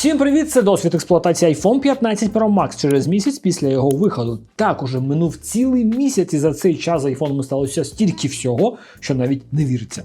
Всім привіт! Це досвід експлуатації iPhone 15 Pro Max через місяць після його виходу. Так уже минув цілий місяць, і за цей час з iPhone сталося стільки всього, що навіть не віриться.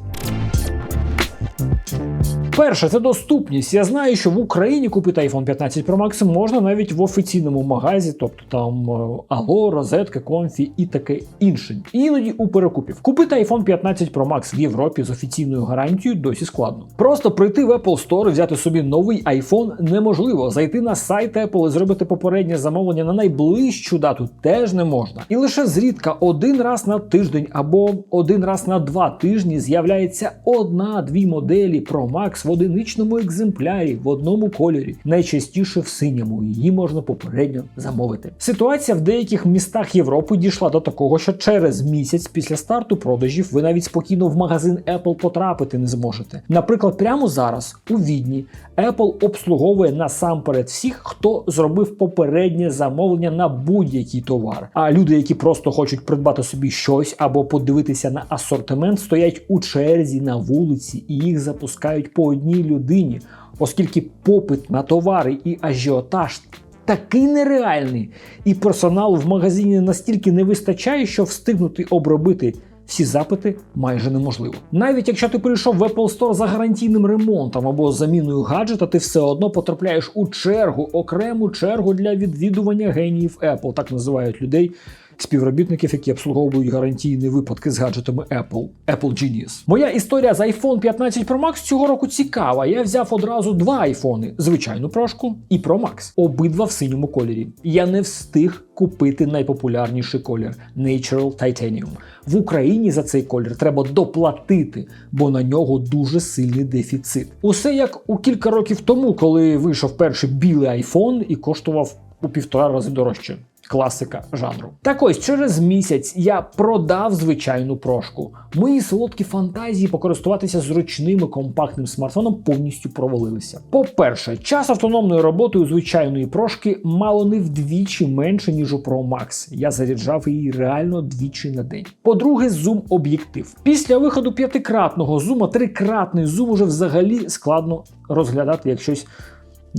Перше, це доступність. Я знаю, що в Україні купити iPhone 15 Pro Max можна навіть в офіційному магазі, тобто там е, Алло, Розетка, Комфі і таке інше. Іноді у перекупів. Купити iPhone 15 Pro Max в Європі з офіційною гарантією досі складно. Просто прийти в Apple Store взяти собі новий iPhone неможливо. Зайти на сайт Apple і зробити попереднє замовлення на найближчу дату теж не можна. І лише зрідка один раз на тиждень або один раз на два тижні з'являється одна-дві моделі Pro Max в одиничному екземплярі в одному кольорі, найчастіше в синьому. Її можна попередньо замовити. Ситуація в деяких містах Європи дійшла до такого, що через місяць після старту продажів ви навіть спокійно в магазин Apple потрапити не зможете. Наприклад, прямо зараз у Відні Apple обслуговує насамперед всіх, хто зробив попереднє замовлення на будь-який товар. А люди, які просто хочуть придбати собі щось або подивитися на асортимент, стоять у черзі на вулиці і їх запускають по одній людині, оскільки попит на товари і ажіотаж. Такий нереальний, і персоналу в магазині настільки не вистачає, що встигнути обробити всі запити майже неможливо. Навіть якщо ти прийшов в Apple Store за гарантійним ремонтом або заміною гаджета, ти все одно потрапляєш у чергу, окрему чергу для відвідування геніїв Apple, так називають людей. Співробітників, які обслуговують гарантійні випадки з гаджетами Apple, Apple Genius. Моя історія з iPhone 15 Pro Max цього року цікава. Я взяв одразу два айфони: звичайну прошку і Pro Max. Обидва в синьому кольорі. Я не встиг купити найпопулярніший колір Natural Titanium. В Україні за цей колір треба доплатити, бо на нього дуже сильний дефіцит. Усе як у кілька років тому, коли вийшов перший білий iPhone і коштував у півтора рази дорожче. Класика жанру. Так ось через місяць я продав звичайну прошку. Мої солодкі фантазії покористуватися зручним і компактним смартфоном повністю провалилися. По-перше, час автономної роботи у звичайної прошки мало не вдвічі менше, ніж у Pro Max. Я заряджав її реально двічі на день. По-друге, зум-об'єктив. Після виходу п'ятикратного зума трикратний зум уже взагалі складно розглядати як щось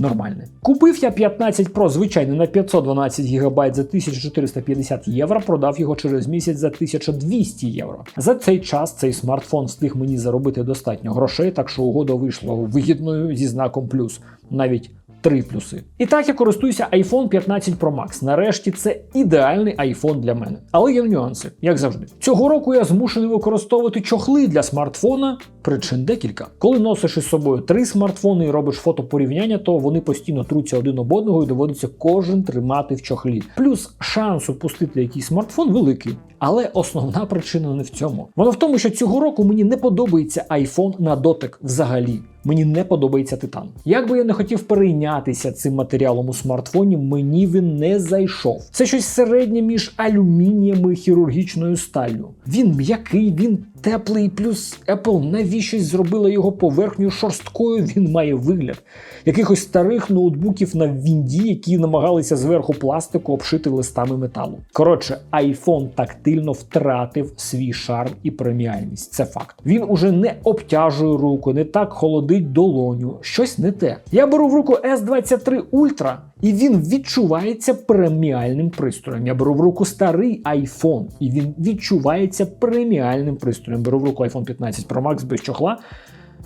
нормальне. Купив я 15 Pro звичайно на 512 ГБ за 1450 євро, продав його через місяць за 1200 євро. За цей час цей смартфон встиг мені заробити достатньо грошей, так що угода вийшла вигідною зі знаком плюс. Навіть Три плюси. І так я користуюся iPhone 15 Pro Max. Нарешті це ідеальний iPhone для мене. Але є нюанси, як завжди. Цього року я змушений використовувати чохли для смартфона. Причин декілька. Коли носиш із собою три смартфони і робиш фотопорівняння, то вони постійно труться один об одного і доводиться кожен тримати в чохлі. Плюс шанс упустити якийсь смартфон великий. Але основна причина не в цьому. Вона в тому, що цього року мені не подобається iPhone на дотик взагалі. Мені не подобається титан. Як би я не хотів перейнятися цим матеріалом у смартфоні, мені він не зайшов. Це щось середнє між алюмінієм і хірургічною сталлю. Він м'який, він теплий, плюс Apple навіщось зробила його поверхню шорсткою. Він має вигляд якихось старих ноутбуків на Вінді, які намагалися зверху пластику обшити листами металу. Коротше, iPhone тактильно втратив свій шарм і преміальність. Це факт. Він уже не обтяжує руку, не так холодить долоню. Щось не те. Я беру в руку S23 Ultra, і він відчувається преміальним пристроєм. Я беру в руку старий iPhone, і він відчувається преміальним пристроєм. Беру в руку iPhone 15 Pro Max без чохла.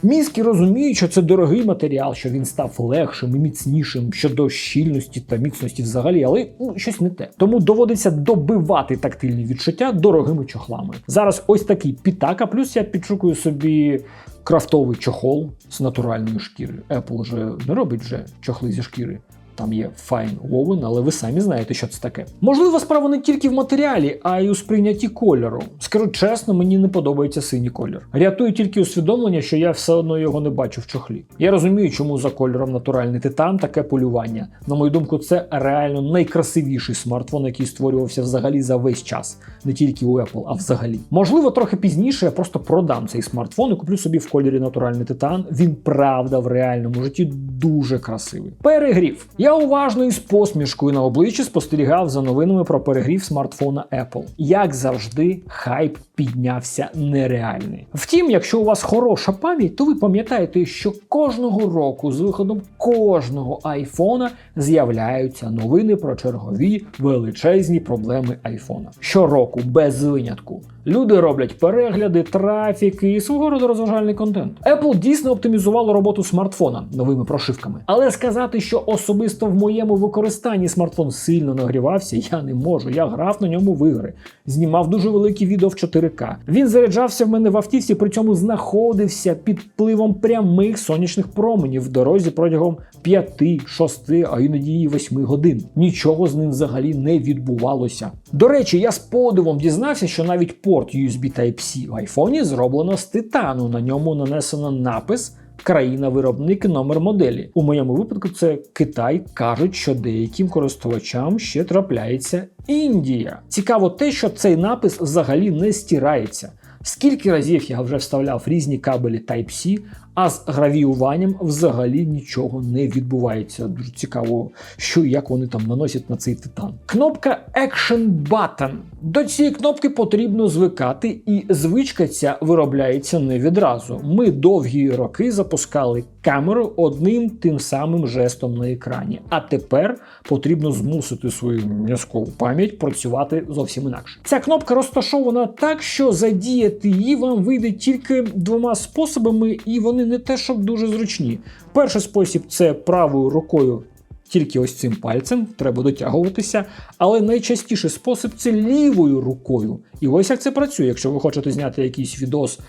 Мізки розуміють, що це дорогий матеріал, що він став легшим і міцнішим щодо щільності та міцності взагалі, але ну, щось не те. Тому доводиться добивати тактильні відчуття дорогими чохлами. Зараз ось такий пітака, плюс я підшукую собі крафтовий чохол з натуральною шкіри. Apple вже не робить вже чохли зі шкіри. Там є Fine Woven, але ви самі знаєте, що це таке. Можливо, справа не тільки в матеріалі, а й у сприйнятті кольору. Скажу чесно, мені не подобається синій колір. Рятує тільки усвідомлення, що я все одно його не бачу в чохлі. Я розумію, чому за кольором натуральний титан таке полювання. На мою думку, це реально найкрасивіший смартфон, який створювався взагалі за весь час, не тільки у Apple, а взагалі. Можливо, трохи пізніше я просто продам цей смартфон і куплю собі в кольорі натуральний титан. Він правда в реальному житті дуже красивий. Перегрів. Я уважно і з посмішкою на обличчі спостерігав за новинами про перегрів смартфона Apple. Як завжди, хайп піднявся нереальний. Втім, якщо у вас хороша пам'ять, то ви пам'ятаєте, що кожного року з виходом кожного айфона з'являються новини про чергові величезні проблеми айфона. Щороку без винятку. Люди роблять перегляди, трафіки і свого роду розважальний контент. Apple дійсно оптимізувало роботу смартфона новими прошивками. Але сказати, що особисто в моєму використанні смартфон сильно нагрівався, я не можу. Я грав на ньому в ігри, знімав дуже великі відео в 4К. Він заряджався в мене в автівці, при цьому знаходився під впливом прямих сонячних променів в дорозі протягом 5, 6, а іноді і 8 годин. Нічого з ним взагалі не відбувалося. До речі, я з подивом дізнався, що навіть порт USB Type-C в айфоні зроблено з титану. На ньому нанесено напис. Країна-виробник номер моделі. У моєму випадку це Китай. кажуть, що деяким користувачам ще трапляється Індія. Цікаво те, що цей напис взагалі не стирається. Скільки разів я вже вставляв різні кабелі Type-C, а з гравіюванням взагалі нічого не відбувається. Дуже цікаво, що і як вони там наносять на цей титан. Кнопка Action Button. До цієї кнопки потрібно звикати, і звичка ця виробляється не відразу. Ми довгі роки запускали камеру одним тим самим жестом на екрані. А тепер потрібно змусити свою м'язкову пам'ять працювати зовсім інакше. Ця кнопка розташована так, що задіяти її вам вийде тільки двома способами, і вони не те, щоб дуже зручні. Перший спосіб це правою рукою. Тільки ось цим пальцем треба дотягуватися, але найчастіший спосіб це лівою рукою. І ось як це працює. Якщо ви хочете зняти якийсь відос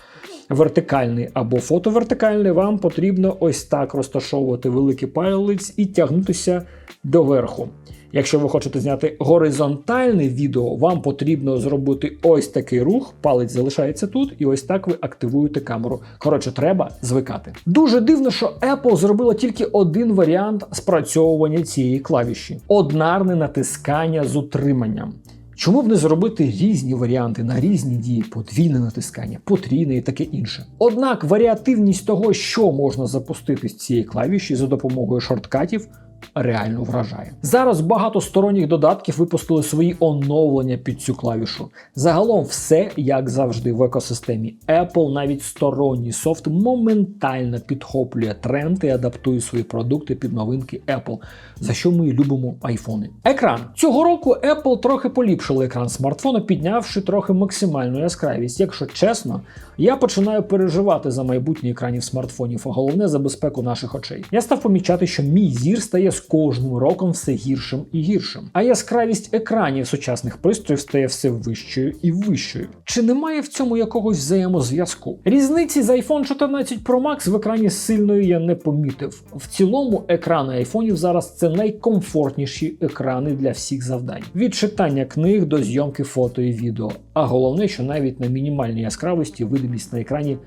вертикальний або фотовертикальний, вам потрібно ось так розташовувати великий палець і тягнутися доверху. Якщо ви хочете зняти горизонтальне відео, вам потрібно зробити ось такий рух, палець залишається тут, і ось так ви активуєте камеру. Коротше, треба звикати. Дуже дивно, що Apple зробила тільки один варіант спрацьовування цієї клавіші однарне натискання з утриманням. Чому б не зробити різні варіанти на різні дії, подвійне натискання, потрійне і таке інше. Однак варіативність того, що можна запустити з цієї клавіші за допомогою шорткатів, реально вражає. Зараз багато сторонніх додатків випустили свої оновлення під цю клавішу. Загалом, все як завжди в екосистемі Apple, навіть сторонній софт моментально підхоплює тренд і адаптує свої продукти під новинки Apple, за що ми любимо айфони. Екран цього року Apple трохи поліпшили екран смартфона, піднявши трохи максимальну яскравість. Якщо чесно, я починаю переживати за майбутнє екранів смартфонів, а головне за безпеку наших очей. Я став помічати, що мій зір стає з кожним роком все гіршим і гіршим. А яскравість екранів сучасних пристроїв стає все вищою і вищою. Чи немає в цьому якогось взаємозв'язку? Різниці з iPhone 14 Pro Max в екрані сильної я не помітив. В цілому екрани айфонів зараз це найкомфортніші екрани для всіх завдань: від читання книг до зйомки фото і відео. А головне, що навіть на мінімальній яскравості видимість на екрані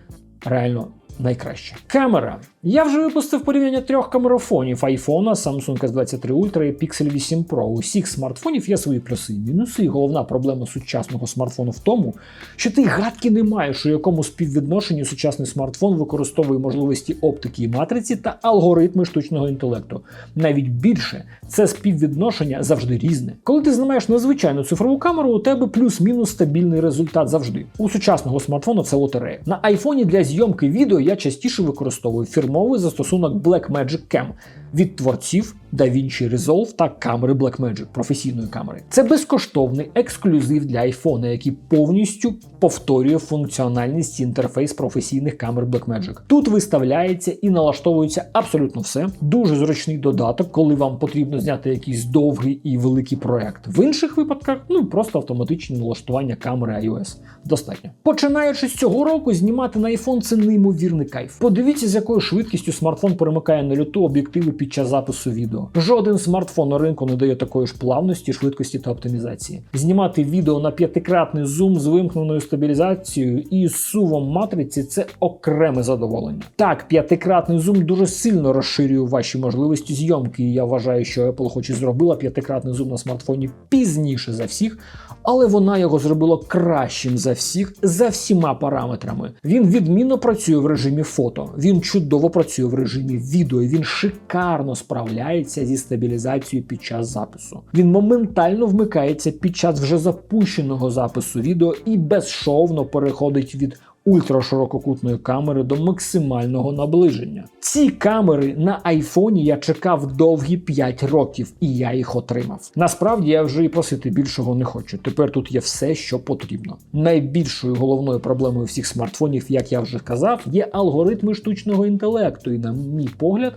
реально найкраще. Камера. Я вже випустив порівняння трьох камерофонів iPhone, Samsung S23 Ultra і Pixel 8 Pro. У всіх смартфонів є свої плюси і мінуси. І головна проблема сучасного смартфону в тому, що ти гадки не маєш, у якому співвідношенні сучасний смартфон використовує можливості оптики і матриці та алгоритми штучного інтелекту. Навіть більше це співвідношення завжди різне. Коли ти знімаєш незвичайну цифрову камеру, у тебе плюс-мінус стабільний результат завжди. У сучасного смартфону це лотерея. На айфоні для зйомки відео я частіше використовую фірмовий застосунок Blackmagic Cam від творців DaVinci Resolve та камери Blackmagic, професійної камери. Це безкоштовний ексклюзив для iPhone, який повністю повторює функціональність інтерфейс професійних камер Blackmagic. Тут виставляється і налаштовується абсолютно все. Дуже зручний додаток, коли вам потрібно зняти якийсь довгий і великий проект. В інших випадках ну просто автоматичні налаштування камери iOS. Достатньо. Починаючи з цього року, знімати на iPhone це неймовірний кайф. Подивіться, з якою швидкістю смартфон перемикає на люту об'єктиви під час запису відео. Жоден смартфон на ринку не дає такої ж плавності, швидкості та оптимізації. Знімати відео на п'ятикратний зум з вимкненою стабілізацією і сувом матриці це окреме задоволення. Так, п'ятикратний зум дуже сильно розширює ваші можливості зйомки. і Я вважаю, що Apple хоч і зробила п'ятикратний зум на смартфоні пізніше за всіх, але вона його зробила кращим за всіх за всіма параметрами. Він відмінно працює в режимі фото, він чудово працює в режимі відео. Він шикарно шикарно справляється зі стабілізацією під час запису. Він моментально вмикається під час вже запущеного запису відео і безшовно переходить від ультраширококутної камери до максимального наближення. Ці камери на айфоні я чекав довгі 5 років, і я їх отримав. Насправді я вже і просити більшого не хочу. Тепер тут є все, що потрібно. Найбільшою головною проблемою всіх смартфонів, як я вже казав, є алгоритми штучного інтелекту, і, на мій погляд,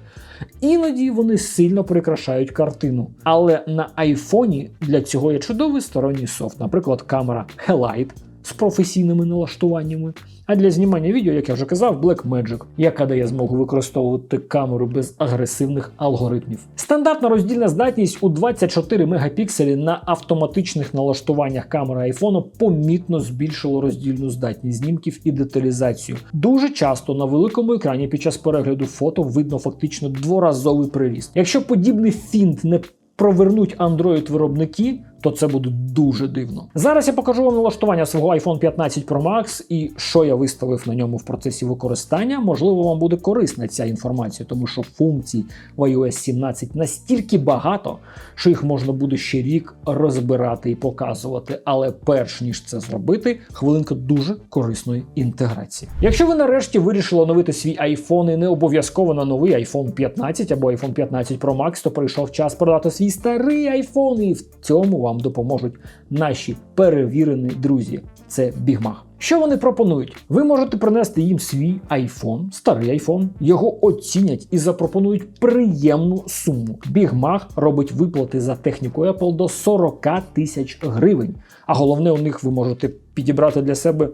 іноді вони сильно прикрашають картину. Але на айфоні для цього є чудовий сторонній софт, наприклад, камера Helite з професійними налаштуваннями. А для знімання відео, як я вже казав, Blackmagic, яка дає змогу використовувати камеру без агресивних алгоритмів. Стандартна роздільна здатність у 24 мегапікселі на автоматичних налаштуваннях камери айфону помітно збільшило роздільну здатність знімків і деталізацію. Дуже часто на великому екрані під час перегляду фото видно фактично дворазовий приріст. Якщо подібний фінт не провернуть Android виробники, то це буде дуже дивно. Зараз я покажу вам налаштування свого iPhone 15 Pro Max і що я виставив на ньому в процесі використання. Можливо, вам буде корисна ця інформація, тому що функцій в iOS 17 настільки багато, що їх можна буде ще рік розбирати і показувати. Але перш ніж це зробити, хвилинка дуже корисної інтеграції. Якщо ви нарешті вирішили оновити свій iPhone і не обов'язково на новий iPhone 15 або iPhone 15 Pro Max, то прийшов час продати свій старий iPhone, і в цьому допоможуть наші перевірені друзі. Це Бігмах. Що вони пропонують? Ви можете принести їм свій iPhone, старий iPhone, його оцінять і запропонують приємну суму. Бігмах робить виплати за техніку Apple до 40 тисяч гривень. А головне, у них ви можете підібрати для себе.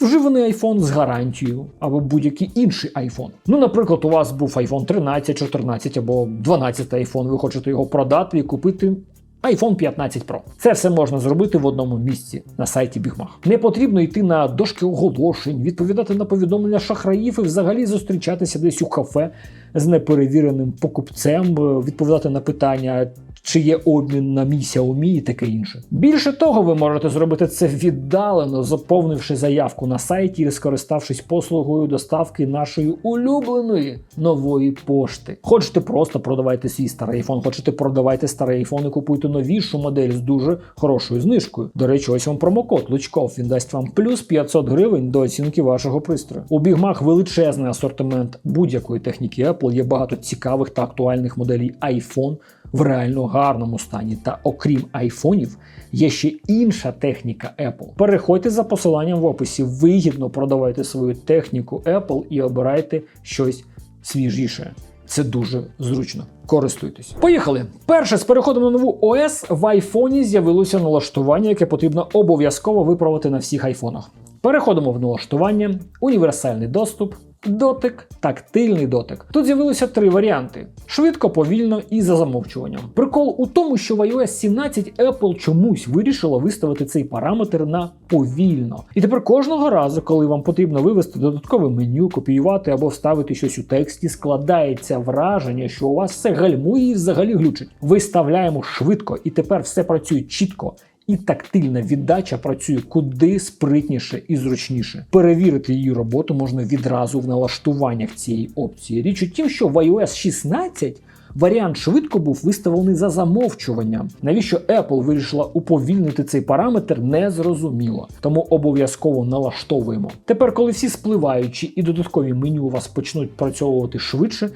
Вживаний iPhone з гарантією або будь-який інший iPhone. Ну, наприклад, у вас був iPhone 13, 14 або 12 iPhone, ви хочете його продати і купити iPhone 15 Pro. Це все можна зробити в одному місці на сайті Бігмах. Не потрібно йти на дошки оголошень, відповідати на повідомлення шахраїв і взагалі зустрічатися десь у кафе з неперевіреним покупцем, відповідати на питання. Чи є обмін на Xiaomi і таке інше. Більше того, ви можете зробити це віддалено, заповнивши заявку на сайті і скориставшись послугою доставки нашої улюбленої нової пошти. Хочете просто продавайте свій старий iPhone, хочете продавайте старий iPhone і купуйте новішу модель з дуже хорошою знижкою. До речі, ось вам промокод Лучков. Він дасть вам плюс 500 гривень до оцінки вашого пристрою. У бігмах величезний асортимент будь-якої техніки Apple. Є багато цікавих та актуальних моделей iPhone в реально гарному стані. Та окрім айфонів, є ще інша техніка Apple. Переходьте за посиланням в описі, вигідно продавайте свою техніку Apple і обирайте щось свіжіше. Це дуже зручно. Користуйтесь. Поїхали. Перше з переходом на нову ОС в айфоні з'явилося налаштування, яке потрібно обов'язково виправити на всіх айфонах. Переходимо в налаштування, універсальний доступ, дотик, тактильний дотик. Тут з'явилося три варіанти: швидко, повільно і за замовчуванням. Прикол у тому, що в iOS 17 Apple чомусь вирішила виставити цей параметр на повільно. І тепер кожного разу, коли вам потрібно вивести додаткове меню, копіювати або вставити щось у тексті, складається враження, що у вас все гальмує і взагалі глючить. Виставляємо швидко, і тепер все працює чітко і тактильна віддача працює куди спритніше і зручніше. Перевірити її роботу можна відразу в налаштуваннях цієї опції. Річ у тім, що в iOS 16 варіант швидко був виставлений за замовчуванням. Навіщо Apple вирішила уповільнити цей параметр, не зрозуміло. Тому обов'язково налаштовуємо. Тепер, коли всі спливаючі і додаткові меню у вас почнуть працьовувати швидше.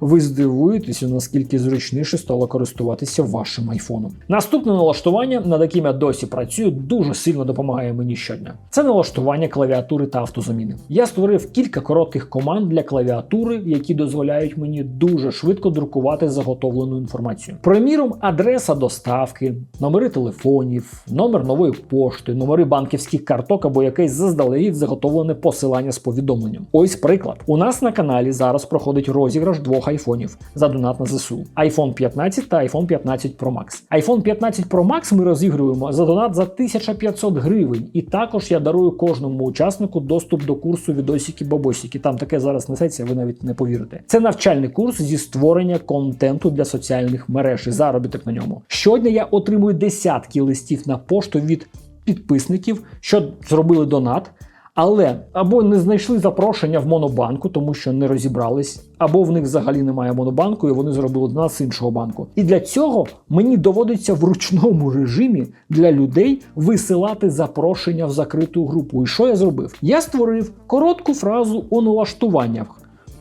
Ви здивуєтеся, наскільки зручніше стало користуватися вашим айфоном. Наступне налаштування, над яким я досі працюю, дуже сильно допомагає мені щодня. Це налаштування клавіатури та автозаміни. Я створив кілька коротких команд для клавіатури, які дозволяють мені дуже швидко друкувати заготовлену інформацію. Приміром, адреса доставки, номери телефонів, номер нової пошти, номери банківських карток або якесь заздалегідь заготовлене посилання з повідомленням. Ось приклад. У нас на каналі зараз проходить розіграш двох айфонів за донат на ЗСУ: iPhone 15 та iPhone 15 Pro Max. iPhone 15 Pro Max ми розігруємо за донат за 1500 гривень. І також я дарую кожному учаснику доступ до курсу відосики бабосики. Там таке зараз несеться, ви навіть не повірите. Це навчальний курс зі створення контенту для соціальних мереж і заробіток на ньому. Щодня я отримую десятки листів на пошту від підписників, що зробили донат. Але або не знайшли запрошення в монобанку, тому що не розібрались, або в них взагалі немає монобанку, і вони зробили до нас іншого банку. І для цього мені доводиться в ручному режимі для людей висилати запрошення в закриту групу. І що я зробив? Я створив коротку фразу у налаштуваннях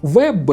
ВБ.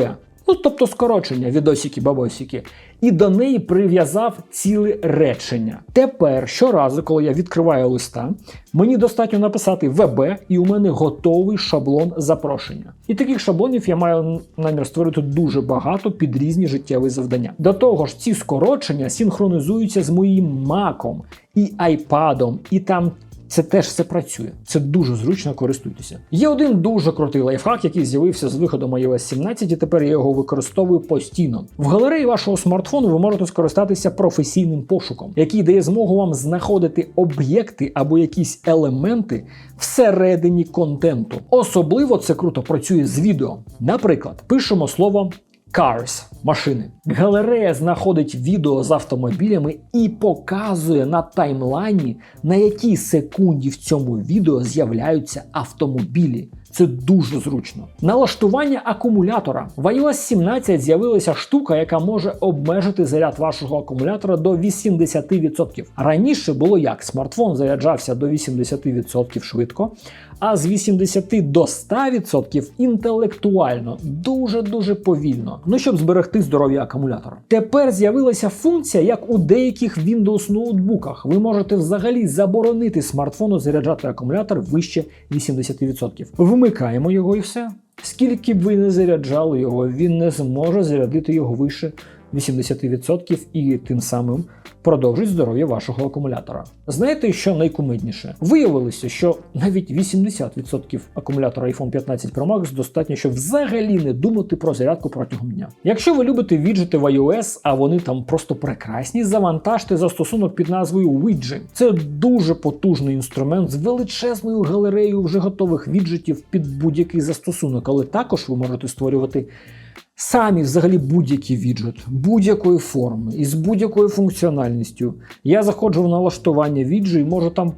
Ну, тобто скорочення відосики-бабосики, і до неї прив'язав ціле речення. Тепер щоразу, коли я відкриваю листа, мені достатньо написати ВБ, і у мене готовий шаблон запрошення. І таких шаблонів я маю намір створити дуже багато під різні життєві завдання. До того ж, ці скорочення синхронізуються з моїм маком і айпадом, і там це теж все працює. Це дуже зручно користуйтеся. Є один дуже крутий лайфхак, який з'явився з виходом iOS 17, і тепер я його використовую постійно. В галереї вашого смартфону ви можете скористатися професійним пошуком, який дає змогу вам знаходити об'єкти або якісь елементи всередині контенту. Особливо це круто працює з відео. Наприклад, пишемо слово Cars машини. Галерея знаходить відео з автомобілями і показує на таймлайні, на якій секунді в цьому відео з'являються автомобілі. Це дуже зручно. Налаштування акумулятора. В iOS 17 з'явилася штука, яка може обмежити заряд вашого акумулятора до 80%. Раніше було як смартфон заряджався до 80% швидко, а з 80 до 100% інтелектуально дуже-дуже повільно. Ну щоб зберегти здоров'я акумулятора. Тепер з'явилася функція, як у деяких Windows ноутбуках. Ви можете взагалі заборонити смартфону заряджати акумулятор вище 80%. Вмикаємо його і все. Скільки б ви не заряджали його, він не зможе зарядити його вище 80% і тим самим продовжить здоров'я вашого акумулятора. Знаєте, що найкумедніше? Виявилося, що навіть 80% акумулятора iPhone 15 Pro Max достатньо, щоб взагалі не думати про зарядку протягом дня. Якщо ви любите віджити в iOS, а вони там просто прекрасні, завантажте застосунок під назвою Widget. Це дуже потужний інструмент з величезною галереєю вже готових віджитів під будь-який застосунок, але також ви можете створювати. Самі взагалі будь-який віджит, будь-якої форми і з будь-якою функціональністю. Я заходжу в налаштування віджу і можу там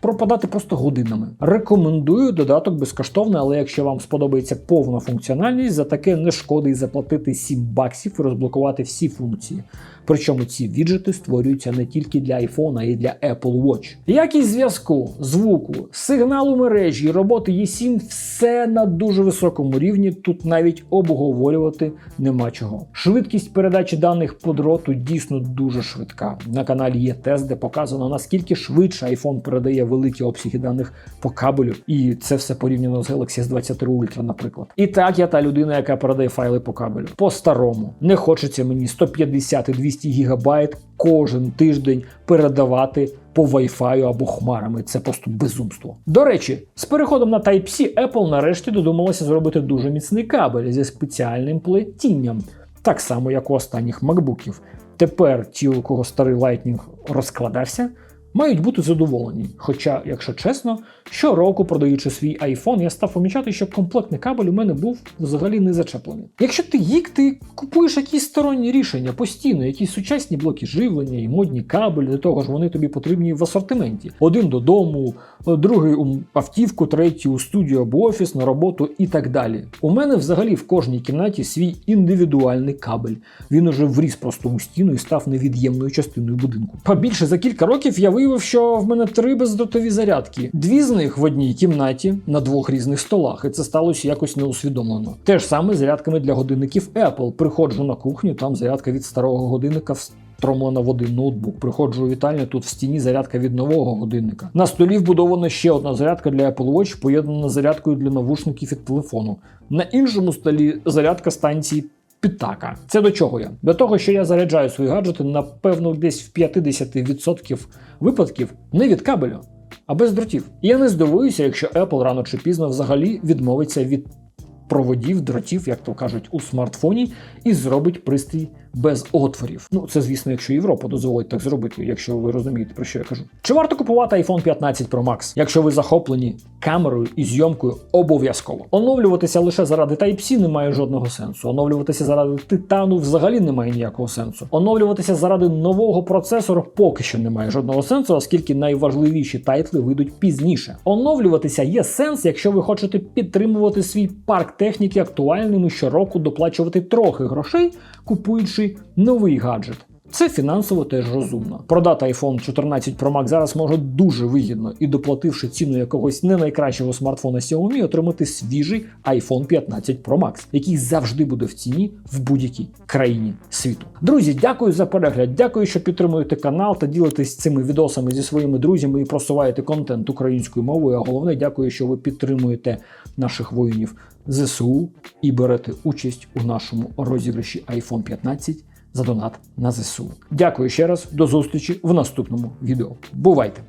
пропадати просто годинами. Рекомендую додаток безкоштовний, але якщо вам сподобається повна функціональність, за таке не шкодить заплатити 7 баксів і розблокувати всі функції. Причому ці віджити створюються не тільки для iPhone, а й для Apple Watch. Якість зв'язку, звуку, сигналу мережі, роботи E7 все на дуже високому рівні. Тут навіть обговорювати нема чого. Швидкість передачі даних по дроту дійсно дуже швидка. На каналі є тест, де показано наскільки швидше iPhone передає великі обсяги даних по кабелю, і це все порівняно з Galaxy S23 Ultra, наприклад. І так я та людина, яка передає файли по кабелю. По-старому не хочеться мені 150 і 200 гігабайт кожен тиждень передавати по Wi-Fi або хмарами. Це просто безумство. До речі, з переходом на Type-C Apple нарешті додумалася зробити дуже міцний кабель зі спеціальним плетінням, так само як у останніх макбуків. Тепер ті, у кого старий Lightning розкладався, мають бути задоволені. Хоча, якщо чесно, щороку, продаючи свій iPhone, я став помічати, що комплектний кабель у мене був взагалі не зачеплений. Якщо ти гік, ти купуєш якісь сторонні рішення постійно, якісь сучасні блоки живлення і модні кабелі, до того ж вони тобі потрібні в асортименті. Один додому, другий у автівку, третій у студію або офіс на роботу і так далі. У мене взагалі в кожній кімнаті свій індивідуальний кабель. Він уже вріс просто у стіну і став невід'ємною частиною будинку. Побільше за кілька років я виявив, що в мене три бездротові зарядки. Дві з них в одній кімнаті на двох різних столах, і це сталося якось неусвідомлено. Те ж саме зарядками для годинників Apple. Приходжу на кухню, там зарядка від старого годинника встромлена в один ноутбук. Приходжу у вітальню, тут в стіні зарядка від нового годинника. На столі вбудована ще одна зарядка для Apple Watch, поєднана зарядкою для навушників від телефону. На іншому столі зарядка станції Pitaka. Це до чого я? До того, що я заряджаю свої гаджети, напевно, десь в 50% випадків не від кабелю, а без дротів. І я не здивуюся, якщо Apple рано чи пізно взагалі відмовиться від проводів, дротів, як то кажуть, у смартфоні, і зробить пристрій без отворів. Ну це звісно, якщо Європа дозволить так зробити, якщо ви розумієте про що я кажу. Чи варто купувати iPhone 15 Pro Max, якщо ви захоплені камерою і зйомкою обов'язково? Оновлюватися лише заради Type-C немає жодного сенсу. Оновлюватися заради титану взагалі немає ніякого сенсу. Оновлюватися заради нового процесора поки що немає жодного сенсу, оскільки найважливіші тайтли вийдуть пізніше. Оновлюватися є сенс, якщо ви хочете підтримувати свій парк техніки актуальним і щороку доплачувати трохи грошей, купуючи новий гаджет. Це фінансово теж розумно. Продати iPhone 14 Pro Max зараз може дуже вигідно і доплативши ціну якогось не найкращого смартфона Xiaomi, отримати свіжий iPhone 15 Pro Max, який завжди буде в ціні в будь-якій країні світу. Друзі, дякую за перегляд. Дякую, що підтримуєте канал та ділитесь цими відосами зі своїми друзями і просуваєте контент українською мовою. А головне, дякую, що ви підтримуєте наших воїнів ЗСУ і берете участь у нашому розіграші iPhone 15 за донат на ЗСУ. Дякую ще раз, до зустрічі в наступному відео. Бувайте!